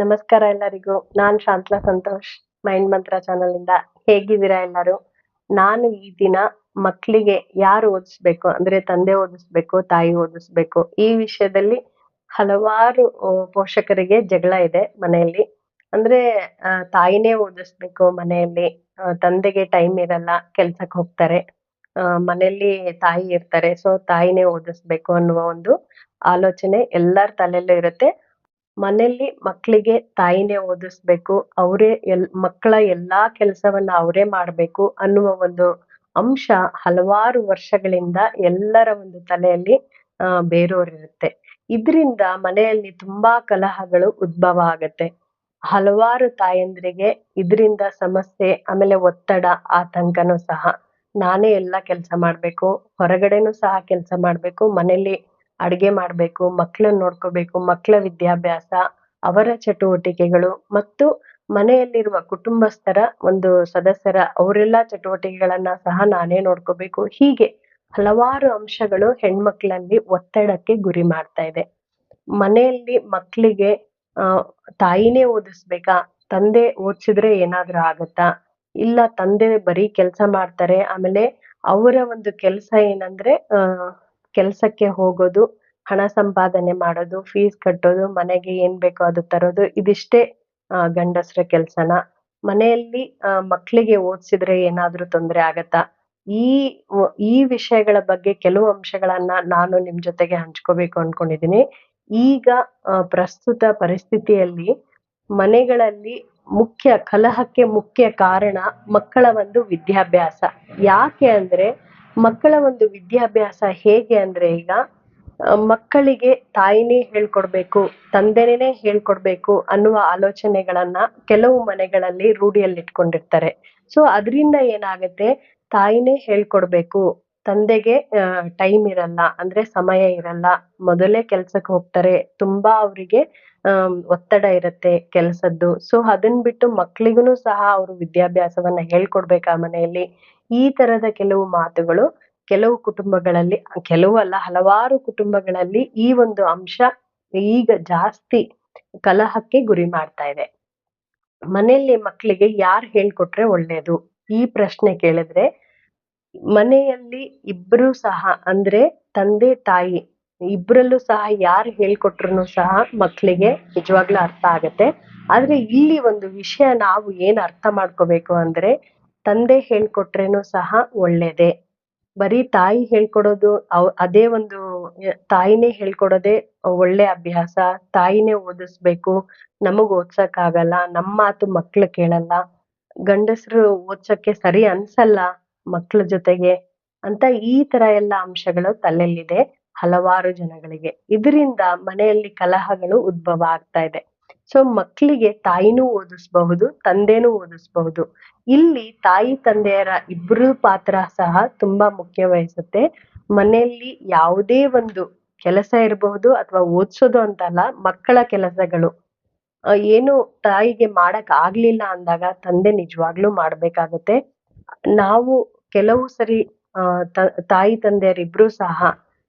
ನಮಸ್ಕಾರ ಎಲ್ಲರಿಗೂ. ನಾನ್ ಶಾಂತಲಾ ಸಂತೋಷ್, ಮೈಂಡ್ ಮಂತ್ರ ಚಾನಲ್ ಇಂದ ಹೇಗಿದ್ದೀರಾ ಎಲ್ಲರೂ? ನಾನು ಈ ದಿನ ಮಕ್ಕಳಿಗೆ ಯಾರು ಓದಿಸ್ಬೇಕು? ಅಂದ್ರೆ ತಂದೆ ಓದಿಸ್ಬೇಕು, ತಾಯಿ ಓದಿಸ್ಬೇಕು? ಈ ವಿಷಯದಲ್ಲಿ ಹಲವಾರು ಪೋಷಕರಿಗೆ ಜಗಳ ಇದೆ ಮನೆಯಲ್ಲಿ. ಅಂದ್ರೆ ತಾಯಿನೇ ಓದಿಸ್ಬೇಕು ಮನೆಯಲ್ಲಿ. ತಂದೆಗೆ ಟೈಮ್ ಇರಲ್ಲ, ಕೆಲ್ಸಕ್ಕೆ ಹೋಗ್ತಾರೆ. ಮನೆಯಲ್ಲಿ ತಾಯಿ ಇರ್ತಾರೆ. ಸೊ ತಾಯಿನೇ ಓದಿಸ್ಬೇಕು ಅನ್ನುವ ಒಂದು ಆಲೋಚನೆ ಎಲ್ಲರ ತಲೆಯಲ್ಲೂ ಇರುತ್ತೆ. ಮನೆಯಲ್ಲಿ ಮಕ್ಕಳಿಗೆ ತಾಯಿನೇ ಓದಿಸ್ಬೇಕು, ಅವರೇ ಎಲ್, ಮಕ್ಕಳ ಎಲ್ಲಾ ಕೆಲಸವನ್ನ ಅವರೇ ಮಾಡ್ಬೇಕು ಅನ್ನುವ ಒಂದು ಅಂಶ ಹಲವಾರು ವರ್ಷಗಳಿಂದ ಎಲ್ಲರ ಒಂದು ತಲೆಯಲ್ಲಿ, ಆ, ಬೇರೂರಿರುತ್ತೆ. ಇದರಿಂದ ಮನೆಯಲ್ಲಿ ತುಂಬಾ ಕಲಹಗಳು ಉದ್ಭವ ಆಗತ್ತೆ. ಹಲವಾರು ತಾಯಂದ್ರಿಗೆ ಇದರಿಂದ ಸಮಸ್ಯೆ, ಆಮೇಲೆ ಒತ್ತಡ, ಆತಂಕನೂ ಸಹ. ನಾನೇ ಎಲ್ಲ ಕೆಲಸ ಮಾಡ್ಬೇಕು, ಹೊರಗಡೆನೂ ಸಹ ಕೆಲಸ ಮಾಡ್ಬೇಕು ಮನೇಲಿ ಅಡ್ಗೆ ಮಾಡ್ಬೇಕು ಮಕ್ಕಳನ್ನ ನೋಡ್ಕೋಬೇಕು ಮಕ್ಕಳ ವಿದ್ಯಾಭ್ಯಾಸ, ಅವರ ಚಟುವಟಿಕೆಗಳು ಮತ್ತು ಮನೆಯಲ್ಲಿರುವ ಕುಟುಂಬಸ್ಥರ ಒಂದು ಸದಸ್ಯರ ಅವರೆಲ್ಲ ಚಟುವಟಿಕೆಗಳನ್ನ ಸಹ ನಾನೇ ನೋಡ್ಕೋಬೇಕು. ಹೀಗೆ ಹಲವಾರು ಅಂಶಗಳು ಹೆಣ್ಮಕ್ಳಲ್ಲಿ ಒತ್ತಡಕ್ಕೆ ಗುರಿ ಮಾಡ್ತಾ ಇದೆ. ಮನೆಯಲ್ಲಿ ಮಕ್ಕಳಿಗೆ ತಾಯಿನೇ ಓದಿಸ್ಬೇಕಾ? ತಂದೆ ಓದಿಸಿದ್ರೆ ಏನಾದ್ರೂ ಆಗತ್ತಾ? ಇಲ್ಲ ತಂದೆ ಬರೀ ಕೆಲಸ ಮಾಡ್ತಾರೆ, ಆಮೇಲೆ ಅವರ ಒಂದು ಕೆಲಸ ಏನಂದ್ರೆ ಕೆಲ್ಸಕ್ಕೆ ಹೋಗೋದು, ಹಣ ಸಂಪಾದನೆ ಮಾಡೋದು ಫೀಸ್ ಕಟ್ಟೋದು, ಮನೆಗೆ ಏನ್ ಬೇಕೋ ಅದು ತರೋದು, ಇದಿಷ್ಟೇ ಗಂಡಸ್ರ ಕೆಲ್ಸನ. ಮನೆಯಲ್ಲಿ ಮಕ್ಕಳಿಗೆ ಓದಿಸಿದ್ರೆ ಏನಾದ್ರೂ ತೊಂದ್ರೆ ಆಗತ್ತಾ? ಈ ಈ ವಿಷಯಗಳ ಬಗ್ಗೆ ಕೆಲವು ಅಂಶಗಳನ್ನ ನಾನು ನಿಮ್ ಜೊತೆಗೆ ಹಂಚ್ಕೋಬೇಕು ಅನ್ಕೊಂಡಿದೀನಿ. ಈಗ ಪ್ರಸ್ತುತ ಪರಿಸ್ಥಿತಿಯಲ್ಲಿ ಮನೆಗಳಲ್ಲಿ ಮುಖ್ಯ, ಕಲಹಕ್ಕೆ ಮುಖ್ಯ ಕಾರಣ ಮಕ್ಕಳ ಒಂದು ವಿದ್ಯಾಭ್ಯಾಸ. ಯಾಕೆ ಅಂದ್ರೆ ಮಕ್ಕಳ ಒಂದು ವಿದ್ಯಾಭ್ಯಾಸ ಹೇಗೆ ಅಂದ್ರೆ ಈಗ ಮಕ್ಕಳಿಗೆ ತಾಯಿನೇ ಹೇಳ್ಕೊಡ್ಬೇಕು ತಂದೆನೇ ಹೇಳ್ಕೊಡ್ಬೇಕು ಅನ್ನುವ ಆಲೋಚನೆಗಳನ್ನ ಕೆಲವು ಮನೆಗಳಲ್ಲಿ ರೂಢಿಯಲ್ಲಿಟ್ಕೊಂಡಿರ್ತಾರೆ. ಸೊ ಅದರಿಂದ ಏನಾಗುತ್ತೆ? ತಾಯಿನೇ ಹೇಳ್ಕೊಡ್ಬೇಕು. ತಂದೆಗೆ ಟೈಮ್ ಇರಲ್ಲ, ಅಂದ್ರೆ ಸಮಯ ಇರಲ್ಲ. ಮೊದಲೇ ಕೆಲ್ಸಕ್ಕೆ ಹೋಗ್ತಾರೆ. ತುಂಬಾ ಅವರಿಗೆ ಒತ್ತಡ ಇರುತ್ತೆ ಕೆಲ್ಸದ್ದು. ಸೊ ಅದನ್ ಬಿಟ್ಟು ಮಕ್ಳಿಗೂ ಸಹ ಅವರು ವಿದ್ಯಾಭ್ಯಾಸವನ್ನ ಹೇಳ್ಕೊಡ್ಬೇಕಾ ಮನೆಯಲ್ಲಿ. ಈ ತರದ ಕೆಲವು ಮಾತುಗಳು ಕೆಲವು ಕುಟುಂಬಗಳಲ್ಲಿ, ಕೆಲವು ಅಲ್ಲ, ಹಲವಾರು ಕುಟುಂಬಗಳಲ್ಲಿ ಈ ಒಂದು ಅಂಶ ಈಗ ಜಾಸ್ತಿ ಕಲಹಕ್ಕೆ ಗುರಿ ಮಾಡ್ತಾ ಇದೆ. ಮನೆಯಲ್ಲಿ ಮಕ್ಕಳಿಗೆ ಯಾರು ಹೇಳ್ಕೊಟ್ರೆ ಒಳ್ಳೇದು? ಈ ಪ್ರಶ್ನೆ ಕೇಳಿದ್ರೆ ಮನೆಯಲ್ಲಿ ಇಬ್ರು ಸಹ, ಅಂದ್ರೆ ತಂದೆ, ತಾಯಿ ಇಬ್ರಲ್ಲೂ ಸಹ ಯಾರು ಹೇಳ್ಕೊಟ್ರು ಸಹ ಮಕ್ಕಳಿಗೆ ನಿಜವಾಗ್ಲೂ ಅರ್ಥ ಆಗತ್ತೆ. ಆದ್ರೆ ಇಲ್ಲಿ ಒಂದು ವಿಷಯ ನಾವು ಏನ್ ಅರ್ಥ ಮಾಡ್ಕೋಬೇಕು ಅಂದ್ರೆ ತಂದೆ ಹೇಳ್ಕೊಟ್ರೇನು ಸಹ ಒಳ್ಳೇದೇ. ಬರೀ ತಾಯಿ ಹೇಳ್ಕೊಡೋದು ಅವ್, ಅದೇ ಒಂದು ತಾಯಿನೇ ಹೇಳ್ಕೊಡೋದೇ ಒಳ್ಳೆ ಅಭ್ಯಾಸ. ತಾಯಿನೇ ಓದಿಸ್ಬೇಕು, ನಮಗ್ ಓದ್ಸಕ್ ಆಗಲ್ಲ ನಮ್ಮ ಮಾತು ಮಕ್ಳು ಕೇಳಲ್ಲ. ಗಂಡಸರು ಓದ್ಸಕ್ಕೆ ಸರಿ ಅನ್ಸಲ್ಲ. ಮಕ್ಳ ಜೊತೆಗೆ ಅಂತ ಈ ತರ ಎಲ್ಲ ಅಂಶಗಳು ತಲೆಯಲ್ಲಿದೆ ಹಲವಾರು ಜನಗಳಿಗೆ. ಇದರಿಂದ ಮನೆಯಲ್ಲಿ ಕಲಹಗಳು ಉದ್ಭವ ಆಗ್ತಾ ಇದೆ. ಸೊ ಮಕ್ಕಳಿಗೆ ತಾಯಿನೂ ಓದಿಸ್ಬಹುದು, ತಂದೆನೂ ಓದಿಸ್ಬಹುದು. ಇಲ್ಲಿ ತಾಯಿ, ತಂದೆಯರ ಇಬ್ಬರು ಪಾತ್ರ ಸಹ ತುಂಬಾ ಮುಖ್ಯ ವಹಿಸುತ್ತೆ ಮನೆಯಲ್ಲಿ ಯಾವುದೇ ಒಂದು ಕೆಲಸ ಇರಬಹುದು ಅಥವಾ ಓದಿಸೋದು ಅಂತಲ್ಲ, ಮಕ್ಕಳ ಕೆಲಸಗಳು. ಏನು ತಾಯಿಗೆ ಮಾಡಕ್ ಆಗ್ಲಿಲ್ಲ ಅಂದಾಗ ತಂದೆ ನಿಜವಾಗ್ಲೂ ಮಾಡ್ಬೇಕಾಗತ್ತೆ. ನಾವು ಕೆಲವು ಸರಿ ತಾಯಿ ತಂದೆಯರಿಬ್ರು ಸಹ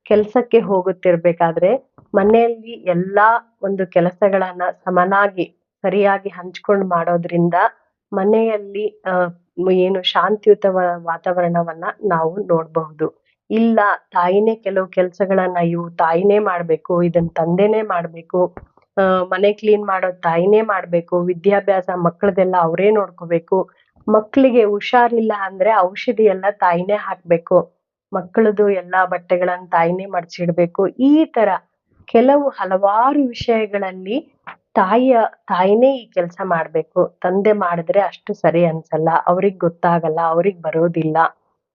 ಕೆಲಸಕ್ಕೆ ಹೋಗುತ್ತಿರ್ಬೇಕಾದ್ರೆ ಮನೆಯಲ್ಲಿ ಎಲ್ಲಾ ಒಂದು ಕೆಲಸಗಳನ್ನ ಸಮನಾಗಿ, ಸರಿಯಾಗಿ ಹಂಚ್ಕೊಂಡು ಮಾಡೋದ್ರಿಂದ ಮನೆಯಲ್ಲಿ ಏನು ಶಾಂತಿಯುತ ವಾತಾವರಣವನ್ನ ನಾವು ನೋಡ್ಬಹುದು. ಇಲ್ಲ, ತಾಯಿನೇ ಕೆಲವು ಕೆಲಸಗಳನ್ನ ಇವು ತಾಯಿನೇ ಮಾಡ್ಬೇಕು, ಇದನ್ ತಂದೆನೇ ಮಾಡ್ಬೇಕು ಮನೆ ಕ್ಲೀನ್ ಮಾಡೋ ತಾಯಿನೇ ಮಾಡ್ಬೇಕು, ವಿದ್ಯಾಭ್ಯಾಸ ಮಕ್ಕಳದೆಲ್ಲ ಅವರೇ ನೋಡ್ಕೋಬೇಕು ಮಕ್ಕಳಿಗೆ ಹುಷಾರಿಲ್ಲ ಅಂದ್ರೆ ಔಷಧಿ ಎಲ್ಲ ತಾಯಿನೇ ಹಾಕ್ಬೇಕು. ಮಕ್ಕಳದು ಎಲ್ಲಾ ಬಟ್ಟೆಗಳನ್ನ ತಾಯಿನೇ ಮಡ್ಚಿಡ್ಬೇಕು. ಈ ತರ ಕೆಲವು ಹಲವಾರು ವಿಷಯಗಳಲ್ಲಿ ತಾಯಿಯ, ತಾಯಿನೇ ಈ ಕೆಲಸ ಮಾಡ್ಬೇಕು. ತಂದೆ ಮಾಡಿದ್ರೆ ಅಷ್ಟು ಸರಿ ಅನ್ಸಲ್ಲ, ಅವ್ರಿಗ್ ಗೊತ್ತಾಗಲ್ಲ, ಅವ್ರಿಗ್ ಬರೋದಿಲ್ಲ.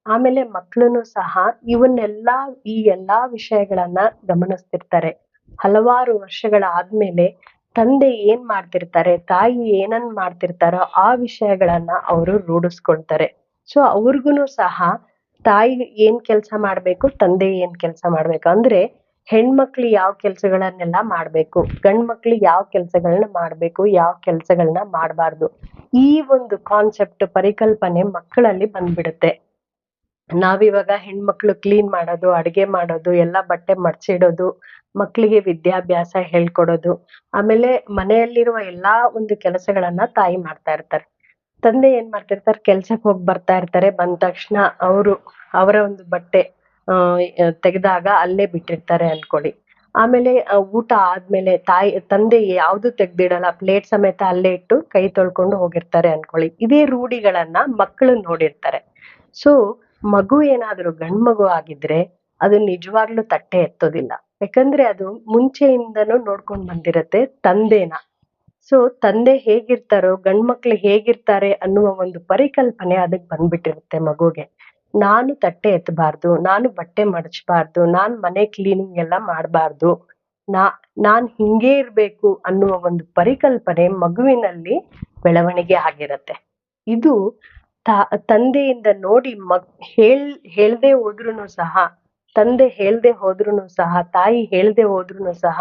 ಆಮೇಲೆ ಮಕ್ಳುನು ಸಹ ಇವನ್ನೆಲ್ಲಾ, ಈ ಎಲ್ಲಾ ವಿಷಯಗಳನ್ನ ಗಮನಿಸ್ತಿರ್ತಾರೆ. ಹಲವಾರು ವರ್ಷಗಳಾದ್ಮೇಲೆ ತಂದೆ ಏನ್ ಮಾಡ್ತಿರ್ತಾರೆ, ತಾಯಿ ಏನನ್ ಮಾಡ್ತಿರ್ತಾರೋ ಆ ವಿಷಯಗಳನ್ನ ಅವರು ರೂಢಿಸ್ಕೊಳ್ತಾರೆ ಸೊ ಅವ್ರಿಗೂನು ಸಹ ತಾಯಿ ಏನ್ ಕೆಲ್ಸ ಮಾಡ್ಬೇಕು, ತಂದೆ ಏನ್ ಕೆಲ್ಸ ಮಾಡ್ಬೇಕು ಅಂದ್ರೆ ಹೆಣ್ಮಕ್ಳು ಯಾವ ಕೆಲ್ಸಗಳನ್ನೆಲ್ಲ ಮಾಡ್ಬೇಕು ಗಂಡ್ ಮಕ್ಳು ಯಾವ ಕೆಲ್ಸಗಳನ್ನ ಮಾಡ್ಬೇಕು, ಯಾವ ಕೆಲ್ಸಗಳನ್ನ ಮಾಡ್ಬಾರ್ದು. ಈ ಒಂದು ಕಾನ್ಸೆಪ್ಟ್ ಪರಿಕಲ್ಪನೆ ಮಕ್ಕಳಲ್ಲಿ ಬಂದ್ಬಿಡುತ್ತೆ. ನಾವಿವಾಗ ಹೆಣ್ಮಕ್ಳು ಕ್ಲೀನ್ ಮಾಡೋದು, ಅಡ್ಗೆ ಮಾಡೋದು, ಎಲ್ಲಾ ಬಟ್ಟೆ ಮಡ್ಚಿಡೋದು ಮಕ್ಕಳಿಗೆ ವಿದ್ಯಾಭ್ಯಾಸ ಹೇಳ್ಕೊಡೋದು. ಆಮೇಲೆ ಮನೆಯಲ್ಲಿರುವ ಎಲ್ಲಾ ಒಂದು ಕೆಲಸಗಳನ್ನ ತಾಯಿ ಮಾಡ್ತಾ ಇರ್ತಾರೆ. ತಂದೆ ಏನ್ ಮಾಡ್ತಿರ್ತಾರೆ? ಕೆಲ್ಸಕ್ಕೆ ಹೋಗಿ ಬರ್ತಾ ಇರ್ತಾರೆ. ಬಂದ ತಕ್ಷಣ ಅವರು ಅವರ ಒಂದು ಬಟ್ಟೆ ತೆಗೆದಾಗ ಅಲ್ಲೇ ಬಿಟ್ಟಿರ್ತಾರೆ ಅನ್ಕೊಳ್ಳಿ. ಆಮೇಲೆ ಊಟ ಆದ್ಮೇಲೆ ತಾಯಿ, ತಂದೆ ಯಾವ್ದು ತೆಗ್ದಿಡಲ್ಲ, ಪ್ಲೇಟ್ ಸಮೇತ ಅಲ್ಲೇ ಇಟ್ಟು ಕೈ ತೊಳ್ಕೊಂಡು ಹೋಗಿರ್ತಾರೆ ಅನ್ಕೊಳ್ಳಿ. ಇದೇ ರೂಢಿಗಳನ್ನ ಮಕ್ಕಳು ನೋಡಿರ್ತಾರೆ. ಸೊ, ಮಗು ಏನಾದ್ರು ಗಂಡ್ ಮಗು ಆಗಿದ್ರೆ ಅದು ನಿಜವಾಗ್ಲೂ ತಟ್ಟೆ ಎತ್ತೋದಿಲ್ಲ. ಯಾಕಂದ್ರೆ ಅದು ಮುಂಚೆಯಿಂದನೂ ನೋಡ್ಕೊಂಡ್ ಬಂದಿರತ್ತೆ ತಂದೆನ. ಸೊ ತಂದೆ ಹೇಗಿರ್ತಾರೋ, ಗಂಡ್ ಮಕ್ಳು ಹೇಗಿರ್ತಾರೆ ಅನ್ನುವ ಒಂದು ಪರಿಕಲ್ಪನೆ ಅದಕ್ ಬಂದ್ಬಿಟ್ಟಿರುತ್ತೆ ಮಗುಗೆ. ನಾನು ತಟ್ಟೆ ಎತ್ತಬಾರ್ದು ನಾನು ಬಟ್ಟೆ ಮಡಚಬಾರ್ದು, ನಾನ್ ಮನೆ ಕ್ಲೀನಿಂಗ್ ಎಲ್ಲ ಮಾಡಬಾರ್ದು, ನಾ, ನಾನ್ ಹಿಂಗೇ ಇರ್ಬೇಕು ಅನ್ನುವ ಒಂದು ಪರಿಕಲ್ಪನೆ ಮಗುವಿನಲ್ಲಿ ಬೆಳವಣಿಗೆ ಆಗಿರತ್ತೆ. ಇದು ತಾ, ತಂದೆಯಿಂದ ನೋಡಿ ಮಗ್, ಹೇಳ್, ಹೇಳ್ದೆ ಹೋದ್ರುನು ಸಹ ತಂದೆ ಹೇಳ್ದೆ ಹೋದ್ರುನು ಸಹ, ತಾಯಿ ಹೇಳ್ದೆ ಹೋದ್ರುನು ಸಹ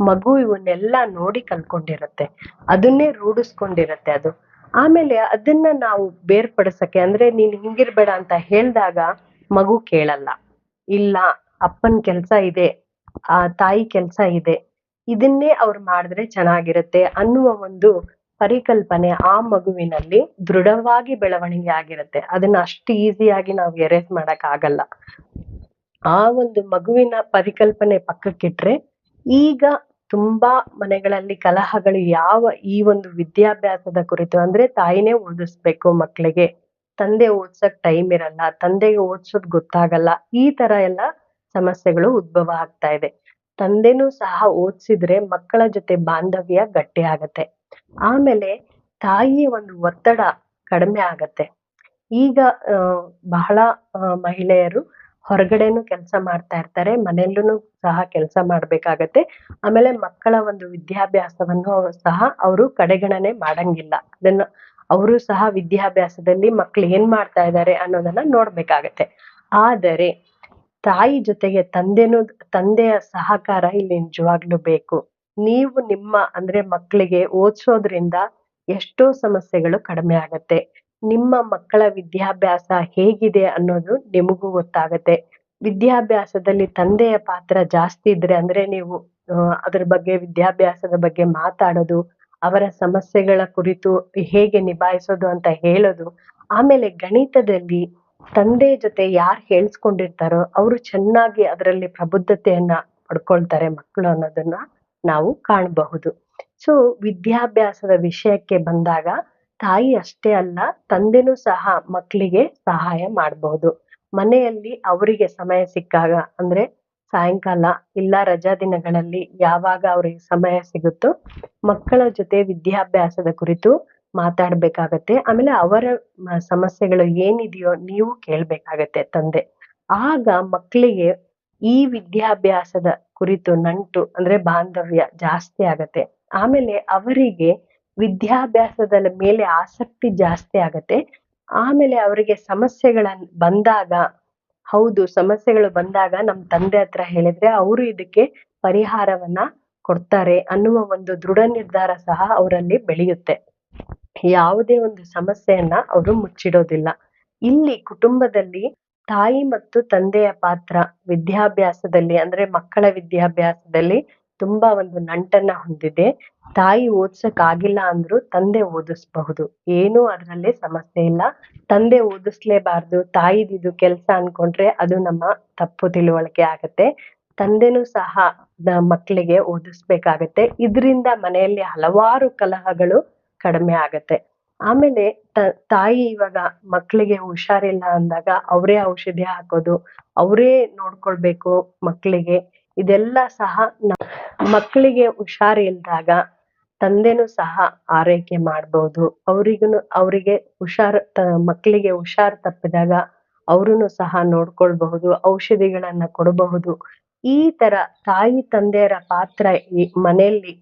ಮಗು ಇವನ್ನೆಲ್ಲ ನೋಡಿ ಕಲ್ಕೊಂಡಿರತ್ತೆ. ಅದನ್ನೇ ರೂಢಿಸ್ಕೊಂಡಿರತ್ತೆ ಅದು. ಆಮೇಲೆ ಅದನ್ನ ನಾವು ಬೇರ್ಪಡಿಸಕ್ಕೆ, ಅಂದ್ರೆ ನೀನ್ ಹಿಂಗಿರ್ಬೇಡ ಅಂತ ಹೇಳ್ದಾಗ ಮಗು ಕೇಳಲ್ಲ. ಇಲ್ಲ, ಅಪ್ಪನ್ ಕೆಲ್ಸ ಇದೆ, ಆ ತಾಯಿ ಕೆಲ್ಸ ಇದೆ, ಇದನ್ನೇ ಅವ್ರು ಮಾಡಿದ್ರೆ ಚೆನ್ನಾಗಿರುತ್ತೆ ಅನ್ನುವ ಒಂದು ಪರಿಕಲ್ಪನೆ ಆ ಮಗುವಿನಲ್ಲಿ ದೃಢವಾಗಿ ಬೆಳವಣಿಗೆ ಆಗಿರುತ್ತೆ. ಅದನ್ನ ಅಷ್ಟು ಈಸಿಯಾಗಿ ನಾವು ಎರೇಸ್ ಮಾಡಕ್ ಆಗಲ್ಲ ಆ ಒಂದು ಮಗುವಿನ ಪರಿಕಲ್ಪನೆ ಪಕ್ಕಕ್ಕಿಟ್ರೆ ಈಗ ತುಂಬಾ ಮನೆಗಳಲ್ಲಿ ಕಲಹಗಳು ಯಾವ ಈ ಒಂದು ವಿದ್ಯಾಭ್ಯಾಸದ ಕುರಿತು ಅಂದ್ರೆ ತಾಯಿನೇ ಓದಿಸ್ಬೇಕು ಮಕ್ಳಿಗೆ. ತಂದೆ ಓದ್ಸಕ್ ಟೈಮ್ ಇರಲ್ಲ, ತಂದೆಗೆ ಓದ್ಸೋದ್ ಗೊತ್ತಾಗಲ್ಲ, ಈ ತರ ಎಲ್ಲ ಸಮಸ್ಯೆಗಳು ಉದ್ಭವ ಆಗ್ತಾ ಇದೆ. ತಂದೆನೂ ಸಹ ಓದ್ಸಿದ್ರೆ ಮಕ್ಕಳ ಜೊತೆ ಬಾಂಧವ್ಯ ಗಟ್ಟಿ ಆಗತ್ತೆ. ಆಮೇಲೆ ತಾಯಿಯ ಒಂದು ಒತ್ತಡ ಕಡಿಮೆ ಆಗತ್ತೆ. ಈಗ ಬಹಳ ಮಹಿಳೆಯರು ಹೊರಗಡೆನೂ ಕೆಲಸ ಮಾಡ್ತಾ ಇರ್ತಾರೆ ಮನೆಯಲ್ಲೂ ಸಹ ಕೆಲಸ ಮಾಡ್ಬೇಕಾಗತ್ತೆ. ಆಮೇಲೆ ಮಕ್ಕಳ ಒಂದು ವಿದ್ಯಾಭ್ಯಾಸವನ್ನು ಸಹ ಅವರು ಕಡೆಗಣನೆ ಮಾಡಂಗಿಲ್ಲ. ಅದನ್ನ ಅವರು ಸಹ ವಿದ್ಯಾಭ್ಯಾಸದಲ್ಲಿ ಮಕ್ಳು ಏನ್ ಮಾಡ್ತಾ ಇದ್ದಾರೆ ಅನ್ನೋದನ್ನ ನೋಡ್ಬೇಕಾಗತ್ತೆ. ಆದರೆ ತಾಯಿ ಜೊತೆಗೆ ತಂದೆನೂ, ತಂದೆಯ ಸಹಕಾರ ಇಲ್ಲಿ ನಿಜವಾಗ್ಲೂ ಬೇಕು. ನೀವು ನಿಮ್ಮ ಅಂದ್ರೆ ಮಕ್ಕಳಿಗೆ ಓದಿಸೋದ್ರಿಂದ ಎಷ್ಟೋ ಸಮಸ್ಯೆಗಳು ಕಡಿಮೆ ಆಗತ್ತೆ. ನಿಮ್ಮ ಮಕ್ಕಳ ವಿದ್ಯಾಭ್ಯಾಸ ಹೇಗಿದೆ ಅನ್ನೋದು ನಿಮಗೂ ಗೊತ್ತಾಗತ್ತೆ. ವಿದ್ಯಾಭ್ಯಾಸದಲ್ಲಿ ತಂದೆಯ ಪಾತ್ರ ಜಾಸ್ತಿ ಇದ್ರೆ ಅಂದ್ರೆ ನೀವು ಅದರ ಬಗ್ಗೆ, ವಿದ್ಯಾಭ್ಯಾಸದ ಬಗ್ಗೆ ಮಾತಾಡೋದು, ಅವರ ಸಮಸ್ಯೆಗಳ ಕುರಿತು ಹೇಗೆ ನಿಭಾಯಿಸೋದು ಅಂತ ಹೇಳೋದು, ಆಮೇಲೆ ಗಣಿತದಲ್ಲಿ ತಂದೆ ಜೊತೆ ಯಾರು ಹೇಳ್ಸ್ಕೊಂಡಿರ್ತಾರೋ ಅವರು ಚೆನ್ನಾಗಿ ಅದರಲ್ಲಿ ಪ್ರಬುದ್ಧತೆಯನ್ನ ಪಡ್ಕೊಳ್ತಾರೆ ಮಕ್ಕಳು ಅನ್ನೋದನ್ನ ನಾವು ಕಾಣಬಹುದು. ಸೊ ವಿದ್ಯಾಭ್ಯಾಸದ ವಿಷಯಕ್ಕೆ ಬಂದಾಗ ತಾಯಿ ಅಷ್ಟೇ ಅಲ್ಲ, ತಂದೆನೂ ಸಹ ಮಕ್ಕಳಿಗೆ ಸಹಾಯ ಮಾಡಬಹುದು ಮನೆಯಲ್ಲಿ ಅವರಿಗೆ ಸಮಯ ಸಿಕ್ಕಾಗ, ಅಂದ್ರೆ ಸಾಯಂಕಾಲ ಇಲ್ಲ ರಜಾ ದಿನಗಳಲ್ಲಿ ಯಾವಾಗ ಅವ್ರಿಗೆ ಸಮಯ ಸಿಗುತ್ತೋ, ಮಕ್ಕಳ ಜೊತೆ ವಿದ್ಯಾಭ್ಯಾಸದ ಕುರಿತು ಮಾತಾಡ್ಬೇಕಾಗತ್ತೆ. ಆಮೇಲೆ ಅವರ ಸಮಸ್ಯೆಗಳು ಏನಿದೆಯೋ ನೀವು ಕೇಳ್ಬೇಕಾಗತ್ತೆ ತಂದೆ. ಆಗ ಮಕ್ಕಳಿಗೆ ಈ ವಿದ್ಯಾಭ್ಯಾಸದ ಕುರಿತು ನಂಟು, ಅಂದ್ರೆ ಬಾಂಧವ್ಯ ಜಾಸ್ತಿ ಆಗತ್ತೆ. ಆಮೇಲೆ ಅವರಿಗೆ ವಿದ್ಯಾಭ್ಯಾಸದ ಮೇಲೆ ಆಸಕ್ತಿ ಜಾಸ್ತಿ ಆಗತ್ತೆ. ಆಮೇಲೆ ಅವರಿಗೆ ಸಮಸ್ಯೆಗಳ ಬಂದಾಗ, ಹೌದು ಸಮಸ್ಯೆಗಳು ಬಂದಾಗ ನಮ್ಮ ತಂದೆ ಹತ್ರ ಹೇಳಿದ್ರೆ ಅವರು ಇದಕ್ಕೆ ಪರಿಹಾರವನ್ನ ಕೊಡ್ತಾರೆ ಅನ್ನುವ ಒಂದು ದೃಢ ನಿರ್ಧಾರ ಸಹ ಅವರಲ್ಲಿ ಬೆಳೆಯುತ್ತೆ. ಯಾವುದೇ ಒಂದು ಸಮಸ್ಯೆಯನ್ನ ಅವರು ಮುಚ್ಚಿಡೋದಿಲ್ಲ. ಇಲ್ಲಿ ಕುಟುಂಬದಲ್ಲಿ ತಾಯಿ ಮತ್ತು ತಂದೆಯ ಪಾತ್ರ ವಿದ್ಯಾಭ್ಯಾಸದಲ್ಲಿ ಅಂದ್ರೆ ಮಕ್ಕಳ ವಿದ್ಯಾಭ್ಯಾಸದಲ್ಲಿ ತುಂಬಾ ಒಂದು ನಂಟನ್ನ ಹೊಂದಿದೆ. ತಾಯಿ ಓದ್ಸಕ್ ಆಗಿಲ್ಲ ಅಂದ್ರು ತಂದೆ ಓದಿಸ್ಬಹುದು. ಏನು ಅದ್ರಲ್ಲಿ ಸಮಸ್ಯೆ ಇಲ್ಲ. ತಂದೆ ಓದಿಸ್ಲೇಬಾರ್ದು. ತಾಯಿದಿದು ಕೆಲ್ಸ ಅನ್ಕೊಂಡ್ರೆ ಅದು ನಮ್ಮ ತಪ್ಪು ತಿಳುವಳಿಕೆ ಆಗತ್ತೆ. ತಂದೆನೂ ಸಹ ಮಕ್ಕಳಿಗೆ ಓದಿಸ್ಬೇಕಾಗತ್ತೆ. ಇದರಿಂದ ಮನೆಯಲ್ಲಿ ಹಲವಾರು ಕಲಹಗಳು ಕಡಿಮೆ ಆಗತ್ತೆ. ಆಮೇಲೆ ತ- ತಾಯಿ ಇವಾಗ ಮಕ್ಕಳಿಗೆ ಹುಷಾರಿಲ್ಲ ಅಂದಾಗ ಅವರೇ ಔಷಧಿ ಹಾಕೋದು, ಅವರೇ ನೋಡ್ಕೊಳ್ಬೇಕು ಮಕ್ಕಳಿಗೆ ಇದೆಲ್ಲ ಸಹ ಮಕ್ಕಳಿಗೆ ಹುಷಾರಿಲ್ದಾಗ ತಂದೆನೂ ಸಹ ಆರೈಕೆ ಮಾಡ್ಬೋದು. ಅವ್ರಿಗೂ ಅವರಿಗೆ ಹುಷಾರ್ ತ- ಮಕ್ಕಳಿಗೆ ಹುಷಾರ್ ತಪ್ಪಿದಾಗ ಅವರನ್ನು ಸಹ ನೋಡ್ಕೊಳ್ಬಹುದು, ಔಷಧಿಗಳನ್ನ ಕೊಡಬಹುದು. ಈ ತರ ತಾಯಿ ತಂದೆಯರ ಪಾತ್ರ ಈ ಮನೆಯಲ್ಲಿ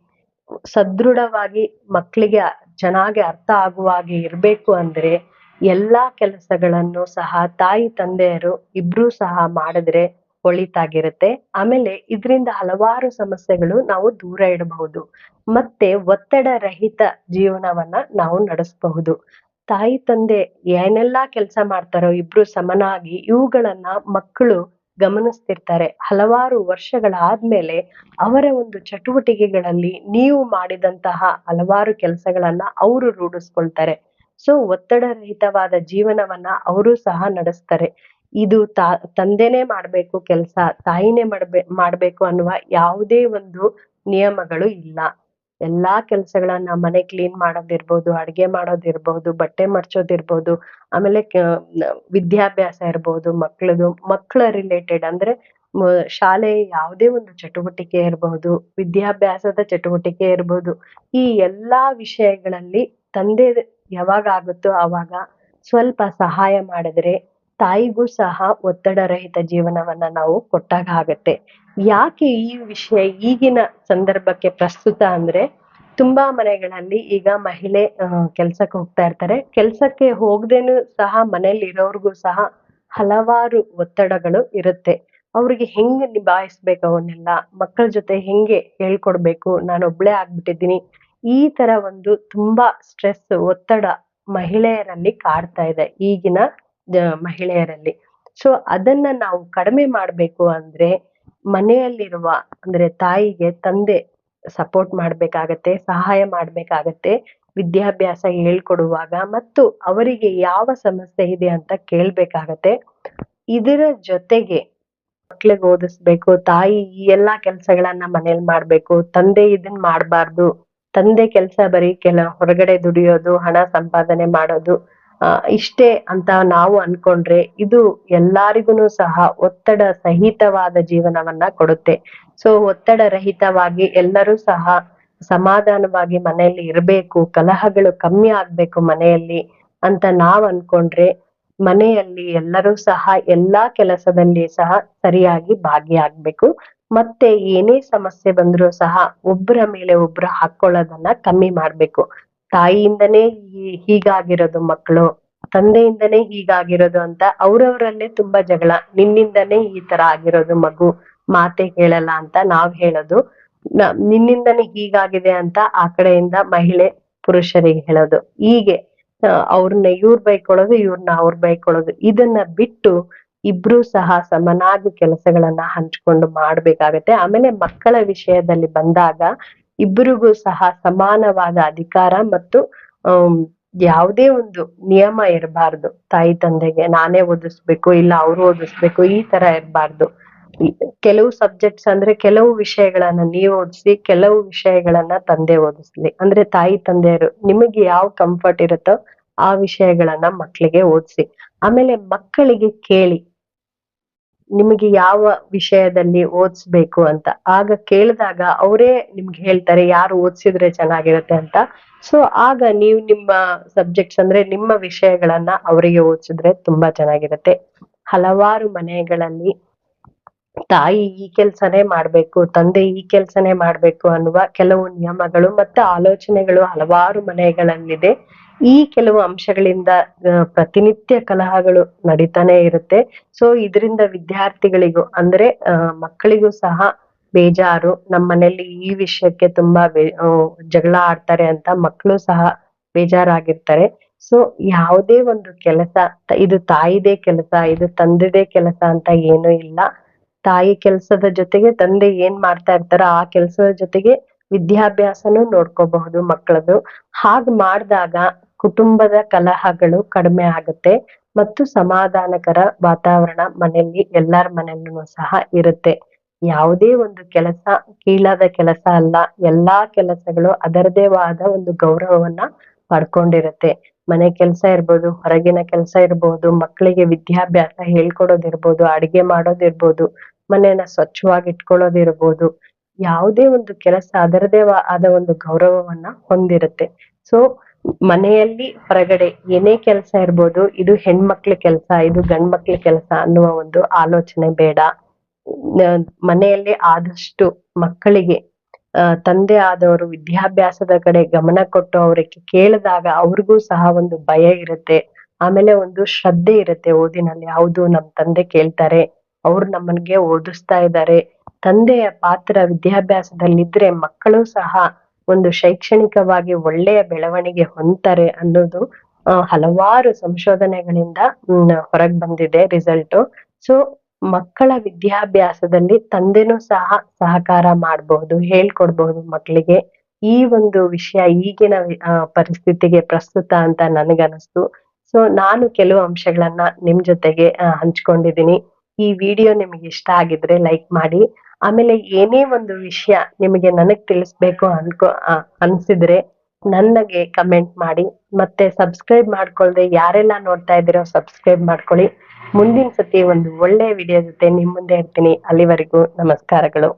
ಸದೃಢವಾಗಿ ಮಕ್ಕಳಿಗೆ ಚೆನ್ನಾಗಿ ಅರ್ಥ ಆಗುವ ಹಾಗೆ ಇರಬೇಕು ಅಂದ್ರೆ ಎಲ್ಲಾ ಕೆಲಸಗಳನ್ನು ಸಹ ತಾಯಿ ತಂದೆಯರು ಇಬ್ರು ಸಹ ಮಾಡಿದ್ರೆ ಒಳಿತಾಗಿರುತ್ತೆ. ಆಮೇಲೆ ಇದರಿಂದ ಹಲವಾರು ಸಮಸ್ಯೆಗಳು ನಾವು ದೂರ ಇಡಬಹುದು. ಮತ್ತೆ ಒತ್ತಡ ರಹಿತ ಜೀವನವನ್ನ ನಾವು ನಡೆಸಬಹುದು. ತಾಯಿ, ತಂದೆ ಏನೆಲ್ಲಾ ಕೆಲಸ ಮಾಡ್ತಾರೋ, ಇಬ್ರು ಸಮನಾಗಿ ಇವುಗಳನ್ನ ಮಕ್ಕಳು ಗಮನಿಸ್ತಿರ್ತಾರೆ. ಹಲವಾರು ವರ್ಷಗಳಾದ್ಮೇಲೆ ಅವರ ಒಂದು ಚಟುವಟಿಕೆಗಳಲ್ಲಿ ನೀವು ಮಾಡಿದಂತಹ ಹಲವಾರು ಕೆಲಸಗಳನ್ನ ಅವರು ರೂಢಿಸ್ಕೊಳ್ತಾರೆ. ಸೊ, ಒತ್ತಡ ರಹಿತವಾದ ಜೀವನವನ್ನ ಅವರು ಸಹ ನಡೆಸ್ತಾರೆ. ಇದು ತಾ, ತಂದೆನೆ ಮಾಡ್ಬೇಕು ಕೆಲಸ, ತಾಯಿನೇ ಮಾಡ್ಬೇ, ಮಾಡ್ಬೇಕು ಅನ್ನುವ ಯಾವುದೇ ಒಂದು ನಿಯಮಗಳು ಇಲ್ಲ. ಎಲ್ಲಾ ಕೆಲಸಗಳನ್ನ ಮನೆ ಕ್ಲೀನ್ ಮಾಡೋದಿರ್ಬೋದು, ಅಡ್ಗೆ ಮಾಡೋದಿರ್ಬೋದು, ಬಟ್ಟೆ ಮರ್ಚೋದಿರ್ಬೋದು, ಆಮೇಲೆ ವಿದ್ಯಾಭ್ಯಾಸ ಇರ್ಬೋದು, ಮಕ್ಳದು ಮಕ್ಕಳ ರಿಲೇಟೆಡ್ ಅಂದ್ರೆ ಶಾಲೆ ಯಾವುದೇ ಒಂದು ಚಟುವಟಿಕೆ ಇರಬಹುದು ವಿದ್ಯಾಭ್ಯಾಸದ ಚಟುವಟಿಕೆ ಇರ್ಬೋದು, ಈ ಎಲ್ಲಾ ವಿಷಯಗಳಲ್ಲಿ ತಂದೆ ಯಾವಾಗ ಆಗುತ್ತೋ ಆವಾಗ ಸ್ವಲ್ಪ ಸಹಾಯ ಮಾಡಿದ್ರೆ ತಾಯಿಗೂ ಸಹ ಒತ್ತಡ ರಹಿತ ಜೀವನವನ್ನ ನಾವು ಕೊಟ್ಟಾಗ ಆಗತ್ತೆ. ಯಾಕೆ ಈ ವಿಷಯ ಈಗಿನ ಸಂದರ್ಭಕ್ಕೆ ಪ್ರಸ್ತುತ ಅಂದ್ರೆ ತುಂಬಾ ಮನೆಗಳಲ್ಲಿ ಈಗ ಮಹಿಳೆ ಕೆಲ್ಸಕ್ಕೆ ಹೋಗ್ತಾ ಇರ್ತಾರೆ. ಕೆಲ್ಸಕ್ಕೆ ಹೋಗ್ದೇನು ಸಹ ಮನೇಲಿ ಇರೋರ್ಗೂ ಸಹ ಹಲವಾರು ಒತ್ತಡಗಳು ಇರುತ್ತೆ. ಅವ್ರಿಗೆ ಹೆಂಗ್ ನಿಭಾಯಿಸ್ಬೇಕು ಅವನ್ನೆಲ್ಲ? ಮಕ್ಕಳ ಜೊತೆ ಹೆಂಗೆ ಹೇಳ್ಕೊಡ್ಬೇಕು? ನಾನು ಒಬ್ಳೇ ಆಗ್ಬಿಟ್ಟಿದ್ದೀನಿ. ಈ ತರ ಒಂದು ತುಂಬಾ ಸ್ಟ್ರೆಸ್, ಒತ್ತಡ ಮಹಿಳೆಯರಲ್ಲಿ ಕಾಡ್ತಾ ಇದೆ ಈಗಿನ ಮಹಿಳೆಯರಲ್ಲಿ. ಸೊ ಅದನ್ನ ನಾವು ಕಡಿಮೆ ಮಾಡ್ಬೇಕು ಅಂದ್ರೆ ಮನೆಯಲ್ಲಿರುವ, ಅಂದ್ರೆ ತಾಯಿಗೆ, ತಂದೆ ಸಪೋರ್ಟ್ ಮಾಡ್ಬೇಕಾಗತ್ತೆ, ಸಹಾಯ ಮಾಡ್ಬೇಕಾಗತ್ತೆ, ವಿದ್ಯಾಭ್ಯಾಸ ಹೇಳ್ಕೊಡುವಾಗ ಮತ್ತು ಅವರಿಗೆ ಯಾವ ಸಮಸ್ಯೆ ಇದೆ ಅಂತ ಕೇಳ್ಬೇಕಾಗತ್ತೆ. ಇದರ ಜೊತೆಗೆ ಮಕ್ಳಿಗೆ ಓದಿಸ್ಬೇಕು, ತಾಯಿ ಈ ಎಲ್ಲಾ ಕೆಲ್ಸಗಳನ್ನ ಮನೇಲಿ ಮಾಡ್ಬೇಕು, ತಂದೆ ಇದನ್ ಮಾಡ್ಬಾರ್ದು, ತಂದೆ ಕೆಲಸ ಬರೀ ಕೆಲ ಹೊರಗಡೆ ದುಡಿಯೋದು, ಹಣ ಸಂಪಾದನೆ ಮಾಡೋದು ಇಷ್ಟೇ ಅಂತ ನಾವು ಅನ್ಕೊಂಡ್ರೆ ಇದು ಎಲ್ಲಾರಿಗೂ ಸಹ ಒತ್ತಡ ಸಹಿತವಾದ ಜೀವನವನ್ನ ಕೊಡುತ್ತೆ. ಸೊ ಒತ್ತಡ ರಹಿತವಾಗಿ ಎಲ್ಲರೂ ಸಹ ಸಮಾಧಾನವಾಗಿ ಮನೆಯಲ್ಲಿ ಇರ್ಬೇಕು, ಕಲಹಗಳು ಕಮ್ಮಿ ಆಗ್ಬೇಕು ಮನೆಯಲ್ಲಿ ಅಂತ ನಾವ್ ಅನ್ಕೊಂಡ್ರೆ ಮನೆಯಲ್ಲಿ ಎಲ್ಲರೂ ಸಹ ಎಲ್ಲಾ ಕೆಲಸದಲ್ಲಿ ಸಹ ಸರಿಯಾಗಿ ಭಾಗಿಯಾಗ್ಬೇಕು ಮತ್ತೆ ಏನೇ ಸಮಸ್ಯೆ ಬಂದ್ರು ಸಹ ಒಬ್ಬರ ಮೇಲೆ ಒಬ್ರು ಹಾಕೊಳ್ಳೋದನ್ನ ಕಮ್ಮಿ ಮಾಡ್ಬೇಕು. ತಾಯಿಯಿಂದನೇ ಹೀಗಾಗಿರೋದು ಮಕ್ಕಳು ತಂದೆಯಿಂದನೇ ಹೀಗಾಗಿರೋದು ಅಂತ ಅವ್ರವ್ರಲ್ಲೇ ತುಂಬಾ ಜಗಳ, ನಿನ್ನಿಂದನೇ ಈ ತರ ಆಗಿರೋದು ಮಗು, ಮಾತೆ ಹೇಳಲ್ಲ ಅಂತ ನಾವ್ ಹೇಳೋದು. ನಿನ್ನಿಂದನೇ ಹೀಗಾಗಿದೆ ಅಂತ ಆ ಕಡೆಯಿಂದ ಮಹಿಳೆ ಪುರುಷರಿಗೆ ಹೇಳೋದು. ಹೀಗೆ ಅವ್ರನ್ನ ಇವ್ರ್ ಬೈಕೊಳ್ಳೋದು ಇವ್ರನ್ನ ಅವ್ರ ಬೈಕೊಳ್ಳೋದು. ಇದನ್ನ ಬಿಟ್ಟು ಇಬ್ರು ಸಹ ಸಮನಾಗಿ ಕೆಲಸಗಳನ್ನ ಹಂಚ್ಕೊಂಡು ಮಾಡ್ಬೇಕಾಗತ್ತೆ. ಆಮೇಲೆ ಮಕ್ಕಳ ವಿಷಯದಲ್ಲಿ ಬಂದಾಗ ಇಬ್ಬರಿಗೂ ಸಹ ಸಮಾನವಾದ ಅಧಿಕಾರ ಮತ್ತು ಅಹ್ ಯಾವುದೇ ಒಂದು ನಿಯಮ ಇರಬಾರ್ದು. ತಾಯಿ ತಂದೆಗೆ ನಾನೇ ಓದಿಸ್ಬೇಕು, ಇಲ್ಲ ಅವ್ರು ಓದಿಸ್ಬೇಕು, ಈ ತರ ಇರಬಾರ್ದು. ಕೆಲವು ಸಬ್ಜೆಕ್ಟ್ಸ್ ಅಂದ್ರೆ ಕೆಲವು ವಿಷಯಗಳನ್ನ ನೀವು ಓದಿಸಿ, ಕೆಲವು ವಿಷಯಗಳನ್ನ ತಂದೆ ಓದಿಸ್ಲಿ. ಅಂದ್ರೆ ತಾಯಿ ತಂದೆಯರು ನಿಮಗೆ ಯಾವ ಕಂಫರ್ಟ್ ಇರುತ್ತೋ ಆ ವಿಷಯಗಳನ್ನ ಮಕ್ಕಳಿಗೆ ಓದಿಸಿ. ಆಮೇಲೆ ಮಕ್ಕಳಿಗೆ ಕೇಳಿ. ನಿಮಗೆ ಯಾವ ವಿಷಯದಲ್ಲಿ ಓದಿಸ್ಬೇಕು ಅಂತ. ಆಗ ಕೇಳಿದಾಗ ಅವರೇ ನಿಮ್ಗೆ ಹೇಳ್ತಾರೆ ಯಾರು ಓದಿಸಿದ್ರೆ ಚೆನ್ನಾಗಿರುತ್ತೆ ಅಂತ. ಸೊ ಆಗ ನೀವು ನಿಮ್ಮ ಸಬ್ಜೆಕ್ಟ್ಸ್ ಅಂದ್ರೆ ನಿಮ್ಮ ವಿಷಯಗಳನ್ನ ಅವರಿಗೆ ಓದಿಸಿದ್ರೆ ತುಂಬಾ ಚೆನ್ನಾಗಿರುತ್ತೆ. ಹಲವಾರು ಮನೆಗಳಲ್ಲಿ ತಾಯಿ ಈ ಕೆಲ್ಸನೇ ಮಾಡ್ಬೇಕು, ತಂದೆ ಈ ಕೆಲ್ಸನೇ ಮಾಡ್ಬೇಕು ಅನ್ನುವ ಕೆಲವು ನಿಯಮಗಳು ಮತ್ತೆ ಆಲೋಚನೆಗಳು ಹಲವಾರು ಮನೆಗಳಲ್ಲಿದೆ. ಈ ಕೆಲವು ಅಂಶಗಳಿಂದ ಪ್ರತಿನಿತ್ಯ ಕಲಹಗಳು ನಡೀತಾನೆ ಇರುತ್ತೆ. ಸೊ ಇದರಿಂದ ವಿದ್ಯಾರ್ಥಿಗಳಿಗೂ, ಅಂದ್ರೆ ಮಕ್ಕಳಿಗೂ ಸಹ ಬೇಜಾರು. ನಮ್ಮ ಮನೆಯಲ್ಲಿ ಈ ವಿಷಯಕ್ಕೆ ತುಂಬಾ ಜಗಳ ಆಡ್ತಾರೆ ಅಂತ ಮಕ್ಕಳು ಸಹ ಬೇಜಾರಾಗಿರ್ತಾರೆ. ಸೊ ಯಾವುದೇ ಒಂದು ಕೆಲಸ ಇದು ತಾಯಿದೇ ಕೆಲಸ, ಇದು ತಂದೆದೇ ಕೆಲಸ ಅಂತ ಏನೂ ಇಲ್ಲ. ತಾಯಿ ಕೆಲಸದ ಜೊತೆಗೆ ತಂದೆ ಏನ್ ಮಾಡ್ತಾ ಇರ್ತಾರೋ ಆ ಕೆಲಸದ ಜೊತೆಗೆ ವಿದ್ಯಾಭ್ಯಾಸನೂ ನೋಡ್ಕೋಬಹುದು ಮಕ್ಕಳದು ಹಾಗ್ ಮಾಡಿದಾಗ ಕುಟುಂಬದ ಕಲಹಗಳು ಕಡಿಮೆ ಆಗುತ್ತೆ ಮತ್ತು ಸಮಾಧಾನಕರ ವಾತಾವರಣ ಮನೆಯಲ್ಲಿ ಎಲ್ಲರ ಮನೆಯಲ್ಲೂ ಸಹ ಇರುತ್ತೆ. ಯಾವುದೇ ಒಂದು ಕೆಲಸ ಕೀಳಾದ ಕೆಲಸ ಅಲ್ಲ, ಎಲ್ಲಾ ಕೆಲಸಗಳು ಅದರದೇ ಒಂದು ಗೌರವವನ್ನ ಪಡ್ಕೊಂಡಿರುತ್ತೆ ಮನೆ ಕೆಲಸ ಇರ್ಬೋದು, ಹೊರಗಿನ ಕೆಲಸ ಇರ್ಬೋದು ಮಕ್ಕಳಿಗೆ ವಿದ್ಯಾಭ್ಯಾಸ ಹೇಳ್ಕೊಡೋದಿರ್ಬೋದು, ಅಡಿಗೆ ಮಾಡೋದಿರ್ಬೋದು, ಮನೆಯನ್ನ ಸ್ವಚ್ಛವಾಗಿ ಇಟ್ಕೊಳ್ಳೋದಿರ್ಬೋದು ಯಾವುದೇ ಒಂದು ಕೆಲಸ ಅದರದೇ ಆದ ಒಂದು ಗೌರವವನ್ನ ಹೊಂದಿರುತ್ತೆ. ಸೊ ಮನೆಯಲ್ಲಿ ಹೊರಗಡೆ ಏನೇ ಕೆಲಸ ಇರ್ಬೋದು, ಇದು ಹೆಣ್ಮಕ್ಳ ಕೆಲಸ, ಇದು ಗಂಡ್ ಮಕ್ಳ ಕೆಲಸ ಅನ್ನುವ ಒಂದು ಆಲೋಚನೆ ಬೇಡ. ಮನೆಯಲ್ಲಿ ಆದಷ್ಟು ಮಕ್ಕಳಿಗೆ ತಂದೆ ಆದವರು, ವಿದ್ಯಾಭ್ಯಾಸದ ಕಡೆ ಗಮನ ಕೊಟ್ಟು ಅವ್ರಿಗೆ ಕೇಳಿದಾಗ ಅವ್ರಿಗೂ ಸಹ ಒಂದು ಭಯ ಇರುತ್ತೆ. ಆಮೇಲೆ ಒಂದು ಶ್ರದ್ಧೆ ಇರುತ್ತೆ ಓದಿನಲ್ಲಿ. ಹೌದು, ನಮ್ ತಂದೆ ಕೇಳ್ತಾರೆ, ಅವ್ರು ನಮ್ಮನ್ಗೆ ಓದಿಸ್ತಾ ಇದ್ದಾರೆ ತಂದೆಯ ಪಾತ್ರ ವಿದ್ಯಾಭ್ಯಾಸದಲ್ಲಿದ್ರೆ ಮಕ್ಕಳು ಸಹ ಒಂದು ಶೈಕ್ಷಣಿಕವಾಗಿ ಒಳ್ಳೆಯ ಬೆಳವಣಿಗೆ ಹೊಂದ್ತಾರೆ ಅನ್ನೋದು ಹಲವಾರು ಸಂಶೋಧನೆಗಳಿಂದ ಹೊರಗೆ ಬಂದಿದೆ ರಿಸಲ್ಟ್. ಸೊ, ಮಕ್ಕಳ ವಿದ್ಯಾಭ್ಯಾಸದಲ್ಲಿ ತಂದೆನೂ ಸಹ ಸಹಕಾರ ಮಾಡಬಹುದು ಹೇಳ್ಕೊಡ್ಬಹುದು ಮಕ್ಕಳಿಗೆ ಈ ಒಂದು ವಿಷಯ ಈಗಿನ ಪರಿಸ್ಥಿತಿಗೆ ಪ್ರಸ್ತುತ ಅಂತ ನನಗನ್ನಿಸ್ತು. ಸೊ, ನಾನು ಕೆಲವು ಅಂಶಗಳನ್ನ ನಿಮ್ ಜೊತೆಗೆ ಹಂಚ್ಕೊಂಡಿದ್ದೀನಿ ಈ ವಿಡಿಯೋ ನಿಮಗೆ ಇಷ್ಟ ಆಗಿದ್ರೆ ಲೈಕ್ ಮಾಡಿ. ಆಮೇಲೆ ಏನೇ ಒಂದು ವಿಷಯ ನಿಮಗೆ ನನಗ್ ತಿಳಿಸ್ಬೇಕು ಅನ್ಕೋ ಅನ್ಸಿದ್ರೆ ನನಗೆ ಕಮೆಂಟ್ ಮಾಡಿ. ಮತ್ತೆ ಸಬ್ಸ್ಕ್ರೈಬ್ ಮಾಡ್ಕೊಳ್ದೆ ಯಾರೆಲ್ಲ ನೋಡ್ತಾ ಇದ್ದೀರೋ ಸಬ್ಸ್ಕ್ರೈಬ್ ಮಾಡ್ಕೊಳ್ಳಿ. ಮುಂದಿನ ಸತಿ ಒಂದು ಒಳ್ಳೆ ವಿಡಿಯೋ ಜೊತೆ ನಿಮ್ ಮುಂದೆ ಇರ್ತೀನಿ. ಅಲ್ಲಿವರೆಗೂ ನಮಸ್ಕಾರಗಳು.